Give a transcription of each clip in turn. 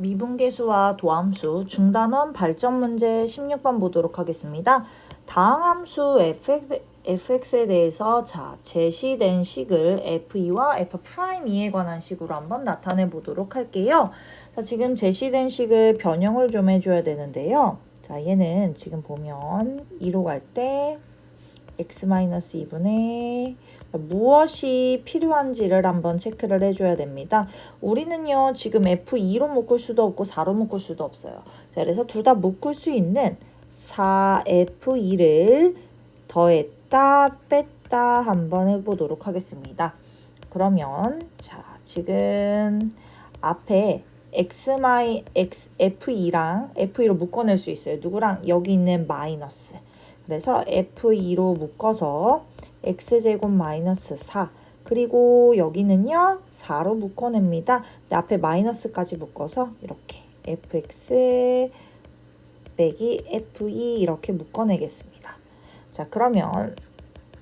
미분계수와 도함수 중단원 발전 문제 16번 보도록 하겠습니다. 다항 함수 fx, fx에 대해서 자 제시된 식을 f2와 f'2에 관한 식으로 한번 나타내 보도록 할게요. 자, 지금 제시된 식을 변형을 좀 해줘야 되는데요. 자, 얘는 지금 보면 2로 갈 때 x-2분의 무엇이 필요한지를 한번 체크를 해줘야 됩니다. 우리는요, 지금 F2로 묶을 수도 없고 4로 묶을 수도 없어요. 자, 그래서 둘 다 묶을 수 있는 4F2를 더했다, 뺐다 한번 해보도록 하겠습니다. 그러면, 자, 지금 앞에 x 마이 x f2랑 f2로 묶어낼 수 있어요. 누구랑 여기 있는 마이너스. 그래서 f2로 묶어서 x제곱 마이너스 4 그리고 여기는요 4로 묶어냅니다. 앞에 마이너스까지 묶어서 이렇게 fx 빼기 f2 이렇게 묶어내겠습니다. 자 그러면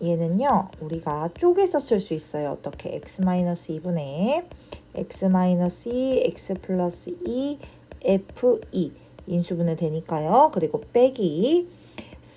얘는요 우리가 쪼개서 쓸 수 있어요. 어떻게 x-2분의 x-2 x 플러스 2 f2 인수분해 되니까요. 그리고 빼기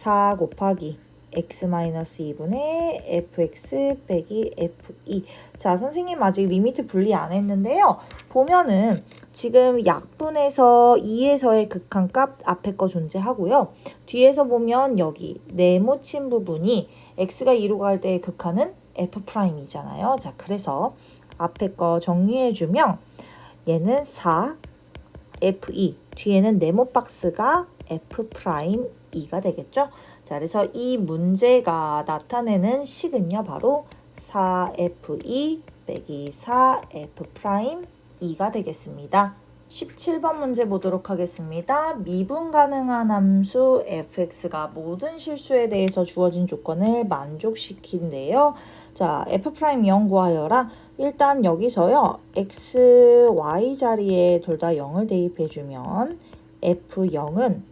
4 곱하기 x-2분의 fx 빼기 f2 자 선생님 아직 리미트 분리 안 했는데요. 보면은 지금 약분에서 2에서의 극한값 앞에 거 존재하고요. 뒤에서 보면 여기 네모친 부분이 x가 2로 갈 때의 극한은 f'이잖아요. 자 그래서 앞에 거 정리해 주면 얘는 4 f2 뒤에는 네모 박스가 f'2가 되겠죠 자, 그래서 이 문제가 나타내는 식은요, 바로 4f2 빼기 4f' 2가 되겠습니다. 17번 문제 보도록 하겠습니다. 미분 가능한 함수 fx가 모든 실수에 대해서 주어진 조건을 만족시킨대요. 자, f'0 구하여라. 일단 여기서요. x, y 자리에 둘 다 0을 대입해 주면 f0은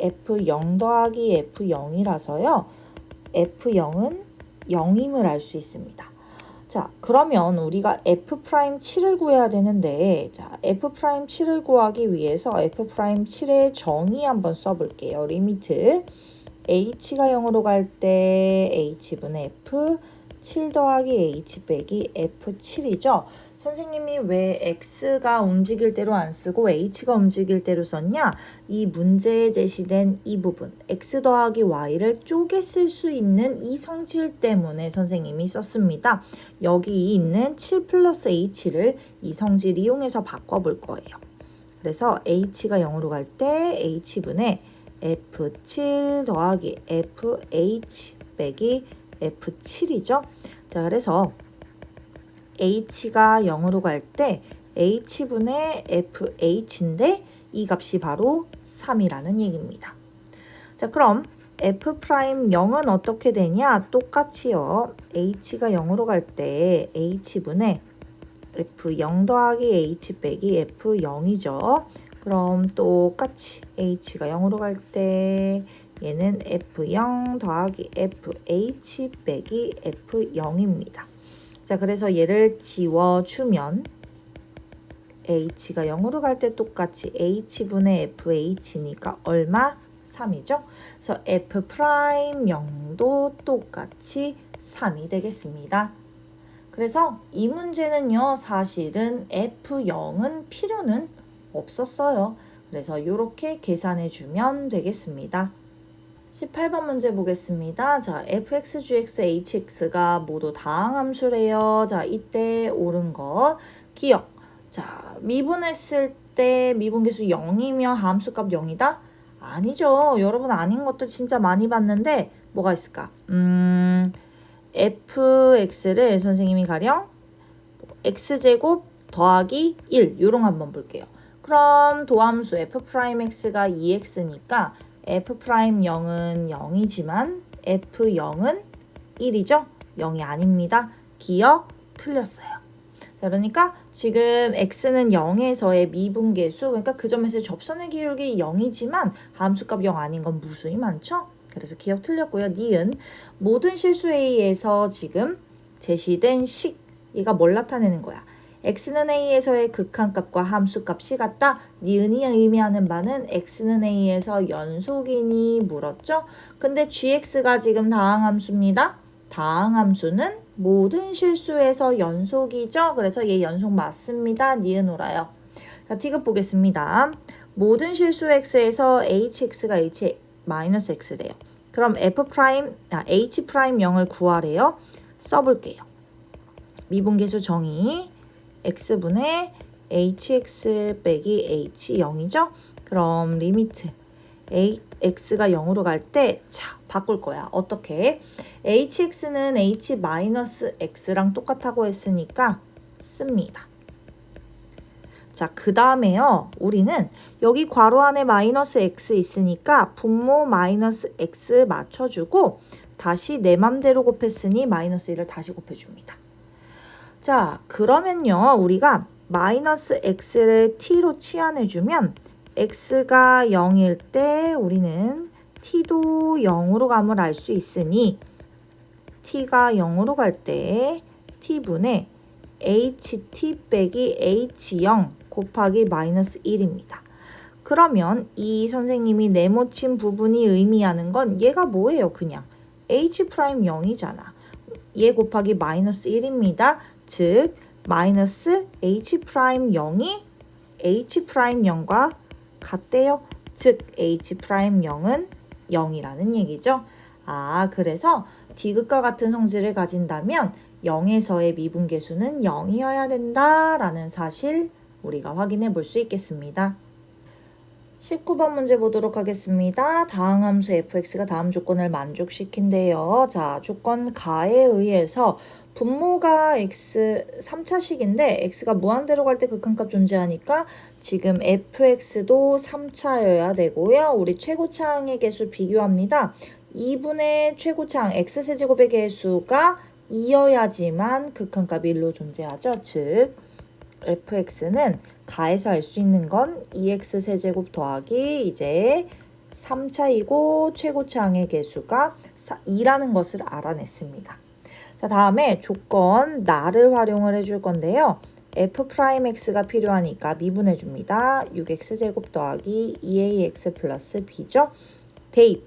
F0 더하기 F0이라서요. F0은 0임을 알 수 있습니다. 자, 그러면 우리가 F'7을 구해야 되는데, 자, F'7을 구하기 위해서 F'7의 정의 한번 써 볼게요. 리미트. H가 0으로 갈 때 H분의 F, 7 더하기 H 빼기 F7이죠. 선생님이 왜 x가 움직일 대로 안 쓰고 h가 움직일 대로 썼냐? 이 문제에 제시된 이 부분 x 더하기 y를 쪼개 쓸 수 있는 이 성질 때문에 선생님이 썼습니다. 여기 있는 7 플러스 h를 이 성질 이용해서 바꿔볼 거예요. 그래서 h가 0으로 갈 때 h분의 f7 더하기 fh 빼기 f7이죠. 자, 그래서 h가 0으로 갈 때 h분의 fh인데 이 값이 바로 3이라는 얘기입니다. 자, 그럼 f'0은 어떻게 되냐? 똑같이요. h가 0으로 갈 때 h분의 f0 더하기 h 빼기 f0이죠. 그럼 똑같이 h가 0으로 갈 때 얘는 f0 더하기 fh 빼기 f0입니다. 자, 그래서 얘를 지워주면 h가 0으로 갈 때 똑같이 h분의 fh니까 얼마? 3이죠. 그래서 f'0도 똑같이 3이 되겠습니다. 그래서 이 문제는요, 사실은 f0은 필요는 없었어요. 그래서 이렇게 계산해 주면 되겠습니다. 18번 문제 보겠습니다. 자, fx, gx, hx가 모두 다항함수래요. 자, 이때 옳은 거 기억. 자, 미분했을 때 미분계수 0이면 함수값 0이다? 아니죠. 여러분 아닌 것들 진짜 많이 봤는데 뭐가 있을까? 음, fx를 선생님이 가령 x제곱 더하기 1 요런 한번 볼게요. 그럼 도함수 f'x가 2x니까 f'0은 0이지만 f0은 1이죠? 0이 아닙니다. 기억 틀렸어요. 자, 그러니까 지금 x는 0에서의 미분계수, 그러니까 그 점에서 접선의 기울기 0이지만 함수값 0 아닌 건 무수히 많죠? 그래서 기억 틀렸고요. 니은 모든 실수에 의해서 지금 제시된 식, 얘가 뭘 나타내는 거야? X는 a에서의 극한값과 함수값이 같다. 니은이 의미하는 바는 x는 a에서 연속이니 물었죠. 근데 gx가 지금 다항함수입니다. 다항함수는 모든 실수에서 연속이죠. 그래서 얘 연속 맞습니다. 니은 오라요. 자, 티급 보겠습니다. 모든 실수 x에서 hx가 h 마이너스 x래요. 그럼 f 프라임 아 h 프라임 0을 구하래요. 써볼게요. 미분계수 정의 x분의 hx 빼기 h 0이죠? 그럼 리미트 a, x가 0으로 갈 때 자, 바꿀 거야. 어떻게? hx는 h 마이너스 x랑 똑같다고 했으니까 씁니다. 자, 그 다음에요. 우리는 여기 괄호 안에 마이너스 x 있으니까 분모 마이너스 x 맞춰주고 다시 내 맘대로 곱했으니 마이너스 1을 다시 곱해줍니다. 자, 그러면요. 우리가 마이너스 x를 t로 치환해주면 x가 0일 때 우리는 t도 0으로 감을 알 수 있으니 t가 0으로 갈 때 t분의 ht 빼기 h0 곱하기 마이너스 1입니다. 그러면 이 선생님이 네모친 부분이 의미하는 건 얘가 뭐예요? 그냥 h 프라임 0이잖아. 얘 곱하기 마이너스 1입니다. 즉 마이너스 h 프라임 0이 h 프라임 0과 같대요. 즉 h 프라임 0은 0이라는 얘기죠. 아 그래서 디귿과 같은 성질을 가진다면 0에서의 미분계수는 0이어야 된다라는 사실 우리가 확인해 볼 수 있겠습니다. 19번 문제 보도록 하겠습니다. 다항 함수 fx가 다음 조건을 만족시킨대요. 자, 조건 가에 의해서 분모가 x 3차식인데 x가 무한대로 갈 때 극한값 존재하니까 지금 fx도 3차여야 되고요. 우리 최고차항의 개수 비교합니다. 2분의 최고차항 x세제곱의 개수가 2여야지만 극한값 1로 존재하죠. 즉 fx는 가에서 알 수 있는 건 2x 세제곱 더하기 이제 3차이고 최고차항의 개수가 2라는 것을 알아냈습니다. 자, 다음에 조건 나를 활용을 해줄 건데요. f 프라임 x가 필요하니까 미분해 줍니다. 6x 제곱 더하기 2ax 플러스 b죠. 대입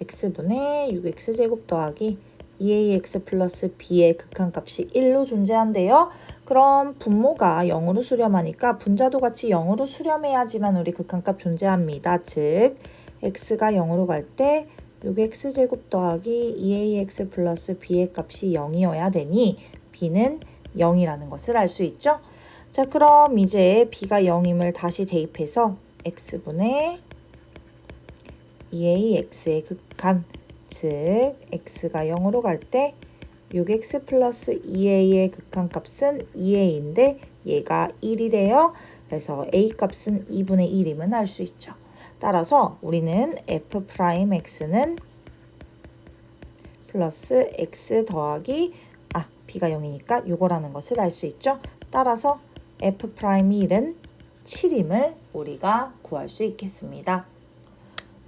x분의 6x 제곱 더하기 2ax 플러스 b의 극한값이 1로 존재한대요. 그럼 분모가 0으로 수렴하니까 분자도 같이 0으로 수렴해야지만 우리 극한값 존재합니다. 즉 x가 0으로 갈 때 6x 제곱 더하기 2ax 플러스 b의 값이 0이어야 되니 b는 0이라는 것을 알 수 있죠. 자 그럼 이제 b가 0임을 다시 대입해서 x분의 2ax의 극한 즉 x가 0으로 갈 때 6x 플러스 2a의 극한값은 2a인데 얘가 1이래요. 그래서 a 값은 2분의 1임은 알 수 있죠. 따라서 우리는 f 프라임 x는 플러스 x 더하기 아 b가 0이니까 요거라는 것을 알 수 있죠. 따라서 f 프라임 1은 7임을 우리가 구할 수 있겠습니다.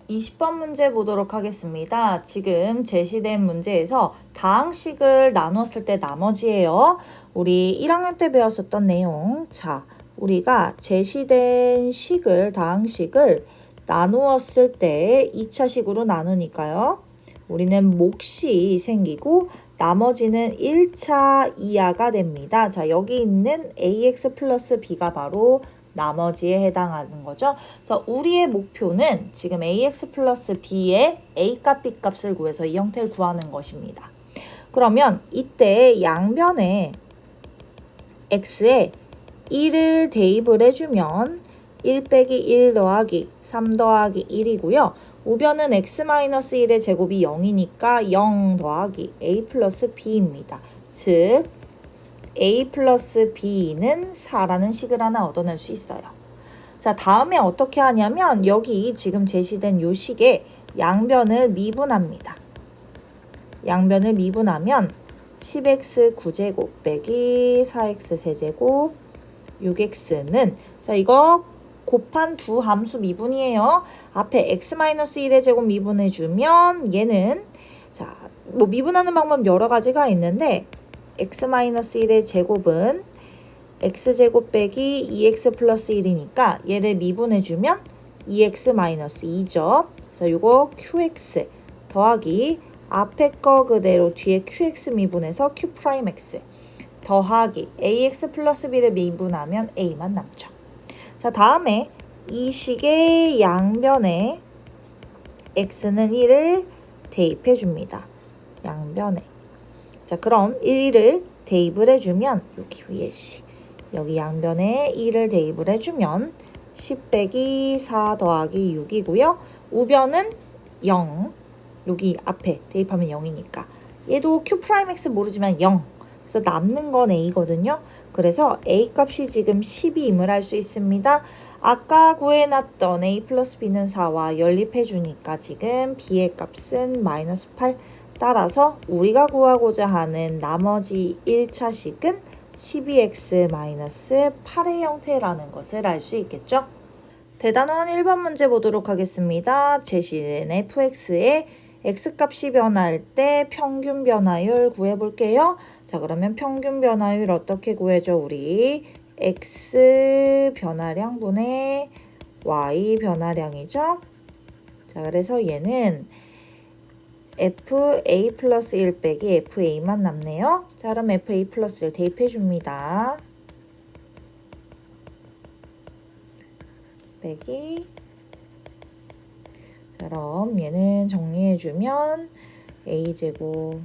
20번 문제 보도록 하겠습니다. 지금 제시된 문제에서 다항식을 나눴을 때 나머지예요. 우리 1학년 때 배웠었던 내용. 자, 우리가 제시된 식을 다항식을 나누었을 때 2차식으로 나누니까요. 우리는 몫이 생기고 나머지는 1차 이하가 됩니다. 자, 여기 있는 ax 플러스 b가 바로 나머지에 해당하는 거죠. 그래서 우리의 목표는 지금 ax 플러스 b의 a값, b값을 구해서 이 형태를 구하는 것입니다. 그러면 이때 양변에 x에 1을 대입을 해주면 1 빼기 1 더하기 3 더하기 1이고요. 우변은 x-1의 제곱이 0이니까 0 더하기 a 플러스 b입니다. 즉 a 플러스 b는 4라는 식을 하나 얻어낼 수 있어요. 자, 다음에 어떻게 하냐면 여기 지금 제시된 요 식에 양변을 미분합니다. 양변을 미분하면 10x 9제곱 빼기 4x 세제곱 6x는 자 이거 곱한 두 함수 미분이에요. 앞에 x-1의 제곱 미분해주면 얘는 자 뭐 미분하는 방법 여러 가지가 있는데 x-1의 제곱은 x제곱 빼기 2x 플러스 1이니까 얘를 미분해주면 2x-2죠. 그래서 이거 qx 더하기 앞에 거 그대로 뒤에 qx 미분해서 q 프라임 x 더하기 ax 플러스 b를 미분하면 a만 남죠. 자 다음에 이 식의 양변에 x는 1을 대입해 줍니다. 양변에. 자 그럼 1을 대입을 해주면 여기 위에 식 여기 양변에 1을 대입을 해주면 10 빼기 4 더하기 6이고요. 우변은 0. 여기 앞에 대입하면 0이니까. 얘도 q 프라임 x 모르지만 0. 그래서 남는 건 a거든요. 그래서 a 값이 지금 12임을 할 수 있습니다. 아까 구해놨던 a 플러스 b는 4와 연립해 주니까 지금 b의 값은 마이너스 8. 따라서 우리가 구하고자 하는 나머지 1차식은 12x-8의 형태라는 것을 알 수 있겠죠? 대단원 1번 문제 보도록 하겠습니다. 제시된 fx의 x값이 변할 때 평균 변화율 구해볼게요. 자 그러면 평균 변화율 어떻게 구해줘 우리 x 변화량 분의 y 변화량이죠. 자 그래서 얘는 FA 플러스 1 빼기 FA만 남네요. 자, 그럼 FA 플러스 1 대입해 줍니다. 빼기 자, 그럼 얘는 정리해 주면 A제곱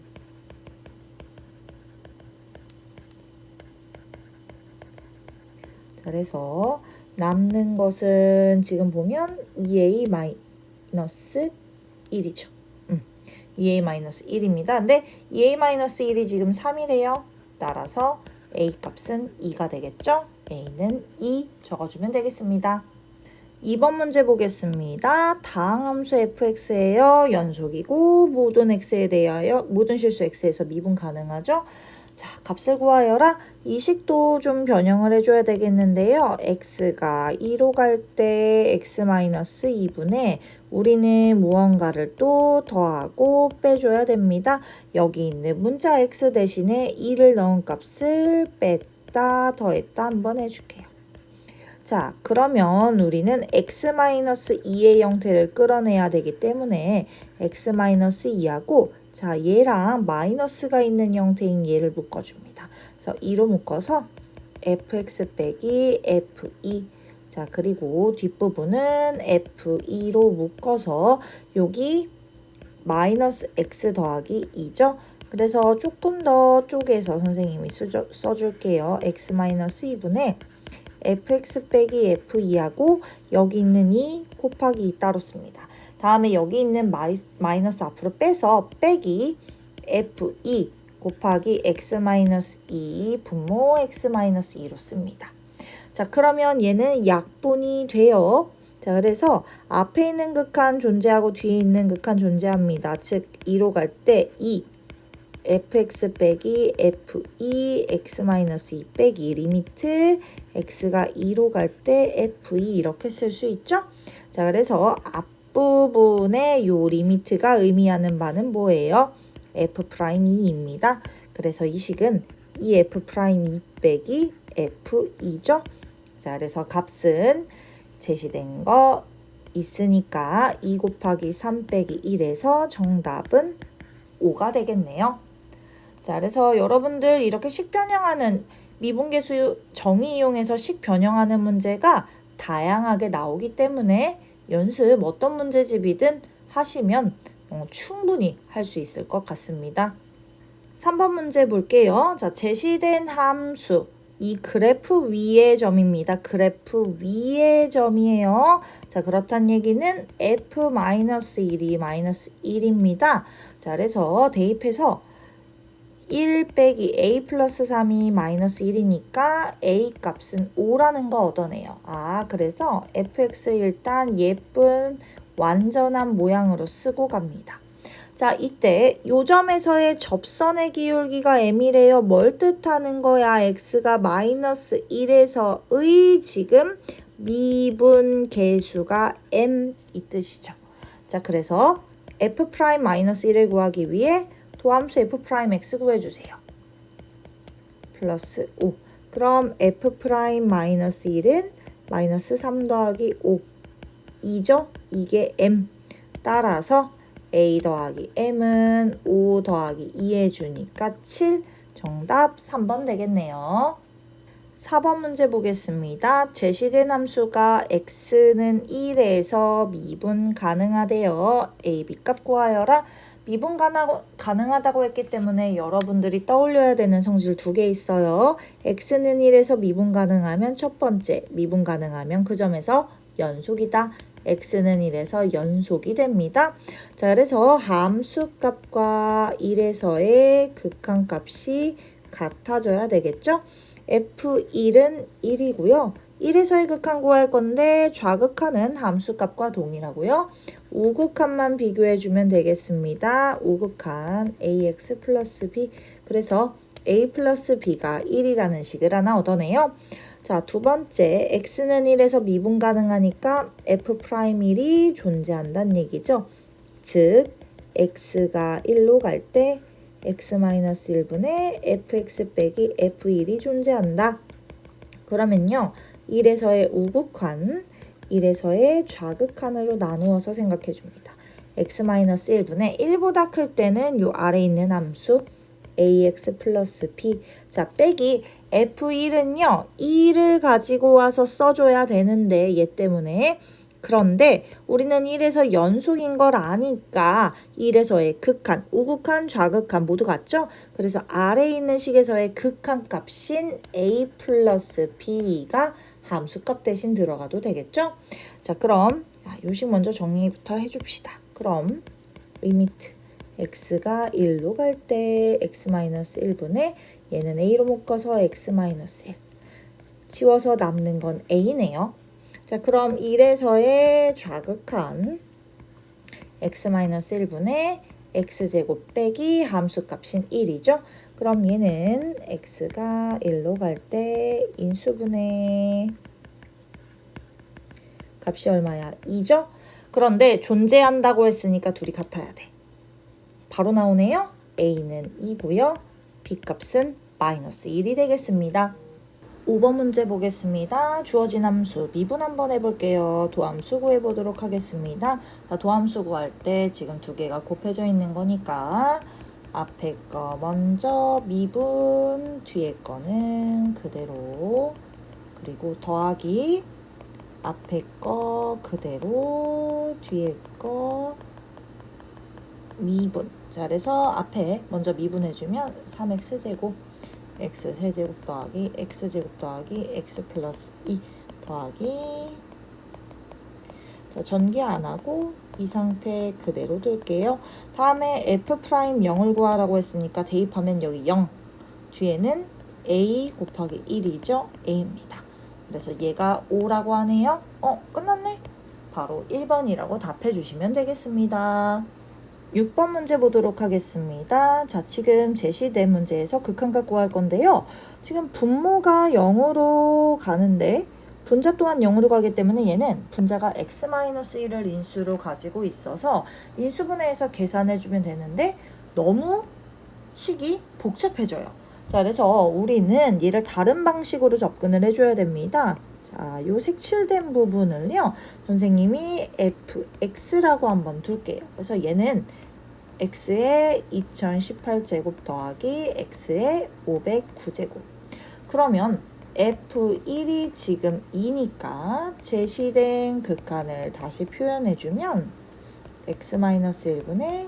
자, 그래서 남는 것은 지금 보면 2A 마이너스 1이죠. 2a-1입니다. 근데 2a-1이 지금 3이래요. 따라서 a 값은 2가 되겠죠? a는 2 적어주면 되겠습니다. 2번 문제 보겠습니다. 다항 함수 fx예요. 연속이고 모든 x에 대하여 모든 실수 x에서 미분 가능하죠? 자, 값을 구하여라. 이 식도 좀 변형을 해줘야 되겠는데요. x가 2로 갈 때 x-2분의 우리는 무언가를 또 더하고 빼줘야 됩니다. 여기 있는 문자 x 대신에 2를 넣은 값을 뺐다 더했다 한번 해줄게요. 자, 그러면 우리는 x-2의 형태를 끌어내야 되기 때문에 x-2하고 자, 얘랑 마이너스가 있는 형태인 얘를 묶어줍니다. 그래서 2로 묶어서 fx 빼기 f2 자, 그리고 뒷부분은 f2로 묶어서 여기 마이너스 x 더하기 2죠. 그래서 조금 더 쪼개서 선생님이 써줘, 써줄게요. x-2분의 fx 빼기 f2하고 여기 있는 2 곱하기 2 따로 씁니다. 다음에 여기 있는 마이, 마이너스 앞으로 빼서 빼기 f2 곱하기 x-2 분모 x-2로 씁니다. 자 그러면 얘는 약분이 돼요. 자 그래서 앞에 있는 극한 존재하고 뒤에 있는 극한 존재합니다. 즉 2로 갈 때 2 fx 빼기 f2 x-2 빼기 리미트 x가 2로 갈 때 f2 이렇게 쓸 수 있죠? 자 그래서 앞 앞부분의 요 리미트가 의미하는 바는 뭐예요? f'2입니다. 그래서 이 식은 이 f'2 빼기 f2죠. 자, 그래서 값은 제시된 거 있으니까 2 곱하기 3 빼기 1에서 정답은 5가 되겠네요. 자, 그래서 여러분들 이렇게 식 변형하는 미분계수 정의 이용해서 식 변형하는 문제가 다양하게 나오기 때문에 연습 어떤 문제집이든 하시면 어, 충분히 할 수 있을 것 같습니다. 3번 문제 볼게요. 자, 제시된 함수. 이 그래프 위의 점입니다. 그래프 위의 점이에요. 자, 그렇단 얘기는 f-1이 마이너스 1입니다. 자, 그래서 대입해서 1 빼기 a 플러스 3이 마이너스 1이니까 a 값은 5라는 거 얻어내요. 아 그래서 fx 일단 예쁜 완전한 모양으로 쓰고 갑니다. 자 이때 요점에서의 접선의 기울기가 m이래요. 뭘 뜻하는 거야? x가 마이너스 1에서의 지금 미분 계수가 m 이 뜻이죠. 자 그래서 f 프라임 마이너스 1을 구하기 위해 도함수 f 프라임 x 구해주세요. 플러스 5. 그럼 f 마이너스 1은 마이너스 3 더하기 5. 2죠? 이게 m. 따라서 a 더하기 m은 5 더하기 2 해주니까 7. 정답 3번 되겠네요. 4번 문제 보겠습니다. 제시된 함수가 x는 1에서 미분 가능하대요. a, b 값 구하여라. 미분 가능하다고 했기 때문에 여러분들이 떠올려야 되는 성질 두 개 있어요. x는 1에서 미분 가능하면 첫 번째, 미분 가능하면 그 점에서 연속이다. x는 1에서 연속이 됩니다. 자, 그래서 함수 값과 1에서의 극한값이 같아져야 되겠죠? F1은 1이고요. 1에서의 극한 구할 건데 좌극한은 함수값과 동일하고요. 우극한만 비교해 주면 되겠습니다. 우극한 ax 플러스 b 그래서 a 플러스 b가 1이라는 식을 하나 얻어내요. 자, 두 번째 x는 1에서 미분 가능하니까 f 프라임 1이 존재한다는 얘기죠. 즉 x가 1로 갈 때 x-1분의 fx 빼기 f1이 존재한다. 그러면요. 1에서의 우극한, 1에서의 좌극한으로 나누어서 생각해 줍니다. x-1분의 1보다 클 때는 요 아래 있는 함수 ax 플러스 b 자 빼기 f1은요 2를 가지고 와서 써줘야 되는데 얘 때문에 그런데 우리는 1에서 연속인 걸 아니까 1에서의 극한, 우극한, 좌극한 모두 같죠? 그래서 아래에 있는 식에서의 극한 값인 a 플러스 b가 함수값 대신 들어가도 되겠죠? 자 그럼 요식 먼저 정리부터 해줍시다. 그럼 리미트 x가 1로 갈 때 x-1분의 얘는 a로 묶어서 x-1 치워서 남는 건 a네요. 자, 그럼 1에서의 좌극한 x-1분의 x제곱 빼기 함수값인 1이죠. 그럼 얘는 x가 1로 갈 때 인수분의 값이 얼마야? 2죠? 그런데 존재한다고 했으니까 둘이 같아야 돼. 바로 나오네요. a는 2고요. b 값은 마이너스 1이 되겠습니다. 5번 문제 보겠습니다. 주어진 함수 미분 한번 해볼게요. 도함수 구해보도록 하겠습니다. 자, 도함수 구할 때 지금 두 개가 곱해져 있는 거니까 앞에 거 먼저 미분 뒤에 거는 그대로. 그리고 더하기 앞에 거 그대로 뒤에 거 미분. 자 그래서 앞에 먼저 미분해주면 3x제곱 x 세제곱 더하기 x 제곱 더하기 x 플러스 2 더하기. 자 전개 안 하고 이 상태 그대로 둘게요. 다음에 f 프라임 0을 구하라고 했으니까 대입하면 여기 0 뒤에는 a 곱하기 1이죠. a입니다. 그래서 얘가 5라고 하네요. 어 끝났네. 바로 1번이라고 답해 주시면 되겠습니다. 6번 문제 보도록 하겠습니다. 자, 지금 제시된 문제에서 극한값 구할 건데요. 지금 분모가 0으로 가는데 분자 또한 0으로 가기 때문에 얘는 분자가 x-1을 인수로 가지고 있어서 인수분해해서 계산해 주면 되는데 너무 식이 복잡해져요. 자, 그래서 우리는 얘를 다른 방식으로 접근을 해줘야 됩니다. 자, 요 색칠된 부분을요, 선생님이 fx라고 한번 둘게요. 그래서 얘는 x의 2018제곱 더하기 x의 509제곱. 그러면 f1이 지금 2니까 제시된 극한을 다시 표현해주면 x-1분의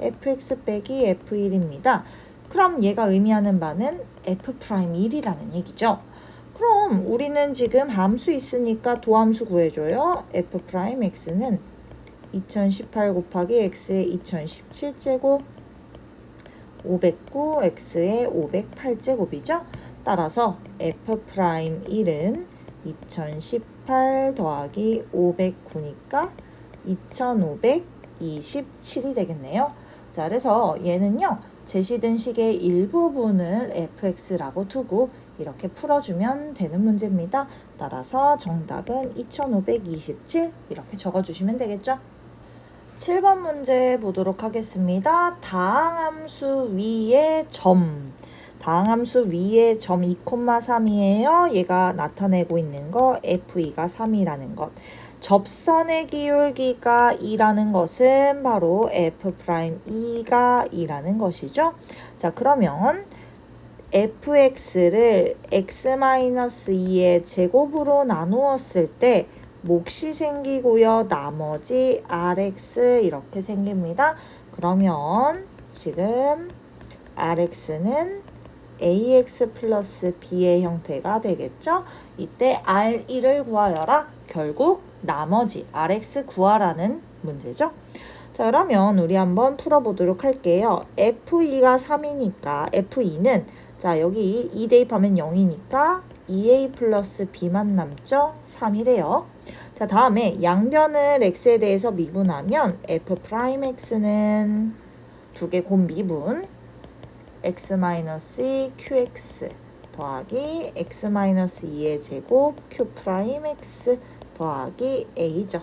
fx 빼기 f1입니다. 그럼 얘가 의미하는 바는 f'1이라는 얘기죠. 그럼 우리는 지금 함수 있으니까 도함수 구해줘요. f'x는 2018 곱하기 x의 2017제곱 509 x의 508제곱이죠. 따라서 f'1은 2018 더하기 509니까 2527이 되겠네요. 자, 그래서 얘는요. 제시된 식의 일부분을 fx라고 두고 이렇게 풀어주면 되는 문제입니다. 따라서 정답은 2527 이렇게 적어주시면 되겠죠. 7번 문제 보도록 하겠습니다. 다항함수 위의 점. 다항함수 위에 점 2,3이에요. 얘가 나타내고 있는 거 F2가 3이라는 것. 접선의 기울기가 2라는 것은 바로 F'2가 2라는 것이죠. 자, 그러면 fx를 x-2의 제곱으로 나누었을 때 몫이 생기고요. 나머지 rx 이렇게 생깁니다. 그러면 지금 rx는 ax 플러스 b의 형태가 되겠죠. 이때 r1을 구하여라. 결국 나머지 rx 구하라는 문제죠. 자 그러면 우리 한번 풀어보도록 할게요. f2가 3이니까 f2는 자 여기 2 대입하면 0이니까 2a 플러스 b만 남죠? 3이래요. 자 다음에 양변을 x에 대해서 미분하면 f 프라임 x는 두 개 곱 미분 x 마이너스 2 qx 더하기 x 마이너스 2의 제곱 q 프라임 x 더하기 a죠.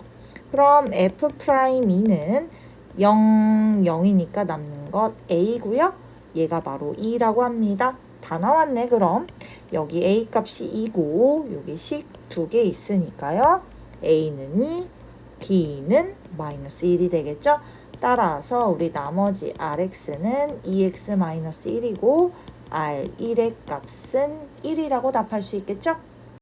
그럼 f 프라임 2는 0, 0이니까 남는 것 a고요. 얘가 바로 2라고 합니다. 다 나왔네 그럼 여기 a 값이 2고 여기 식 두 개 있으니까요. a는 2, b는 마이너스 1이 되겠죠. 따라서 우리 나머지 rx는 2x 마이너스 1이고 r1의 값은 1이라고 답할 수 있겠죠.